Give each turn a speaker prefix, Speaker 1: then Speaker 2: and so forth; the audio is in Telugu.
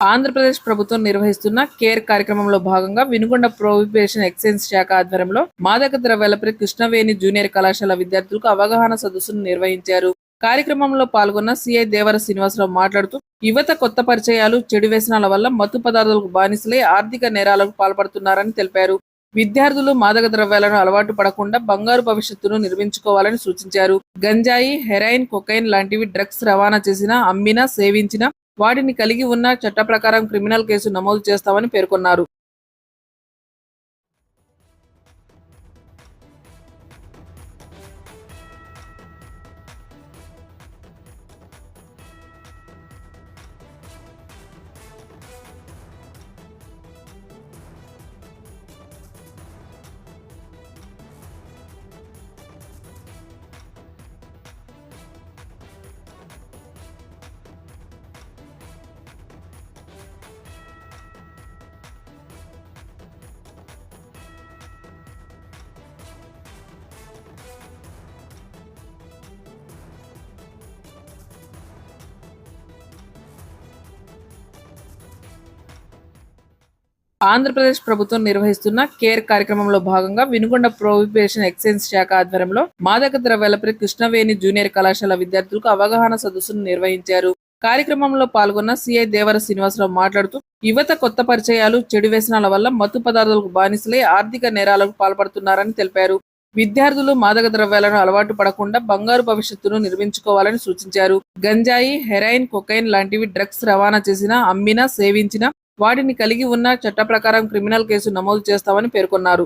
Speaker 1: ఆంధ్రప్రదేశ్ ప్రభుత్వం నిర్వహిస్తున్న కేర్ కార్యక్రమంలో భాగంగా వినుకొండ ప్రొహిబిషన్ ఎక్సైజ్ శాఖ ఆధ్వర్యంలో మాదక ద్రవ్యాలపై కృష్ణవేణి జూనియర్ కళాశాల విద్యార్థులకు అవగాహన సదస్సును నిర్వహించారు. కార్యక్రమంలో పాల్గొన్న సిఐ దేవర శ్రీనివాసరావు మాట్లాడుతూ యువత కొత్త పరిచయాలు చెడు వ్యసనాల వల్ల మత్తు పదార్థాలకు బానిసలై ఆర్థిక నేరాలకు పాల్పడుతున్నారని తెలిపారు. విద్యార్థులు మాదక ద్రవ్యాలను అలవాటు పడకుండా బంగారు భవిష్యత్తును నిర్మించుకోవాలని సూచించారు. గంజాయి హెరాయిన్ కొకైన్ లాంటివి డ్రగ్స్ రవాణా చేసినా అమ్మినా సేవించినా వాటిని కలిగి ఉన్న చట్ట ప్రకారం క్రిమినల్ కేసు నమోదు చేస్తామని పేర్కొన్నారు. ఆంధ్రప్రదేశ్ ప్రభుత్వం నిర్వహిస్తున్న కేర్ కార్యక్రమంలో భాగంగా వినుకొండ ప్రొహిబిషన్ ఎక్సైజ్ శాఖ ఆధ్వర్యంలో మాదక ద్రవ్యాలపై కృష్ణవేణి జూనియర్ కళాశాల విద్యార్థులకు అవగాహన సదస్సును నిర్వహించారు. కార్యక్రమంలో పాల్గొన్న సిఐ దేవర శ్రీనివాసరావు మాట్లాడుతూ యువత కొత్త పరిచయాలు చెడు వ్యసనాల వల్ల మత్తు పదార్థాలకు బానిసలై ఆర్థిక నేరాలకు పాల్పడుతున్నారని తెలిపారు. విద్యార్థులు మాదక ద్రవ్యాలను అలవాటు పడకుండా బంగారు భవిష్యత్తును నిర్మించుకోవాలని సూచించారు. గంజాయి హెరాయిన్ కొకైన్ లాంటివి డ్రగ్స్ రవాణా చేసినా అమ్మినా సేవించినా వాటిని కలిగి ఉన్న చట్ట ప్రకారం క్రిమినల్ కేసు నమోదు చేస్తామని పేర్కొన్నారు.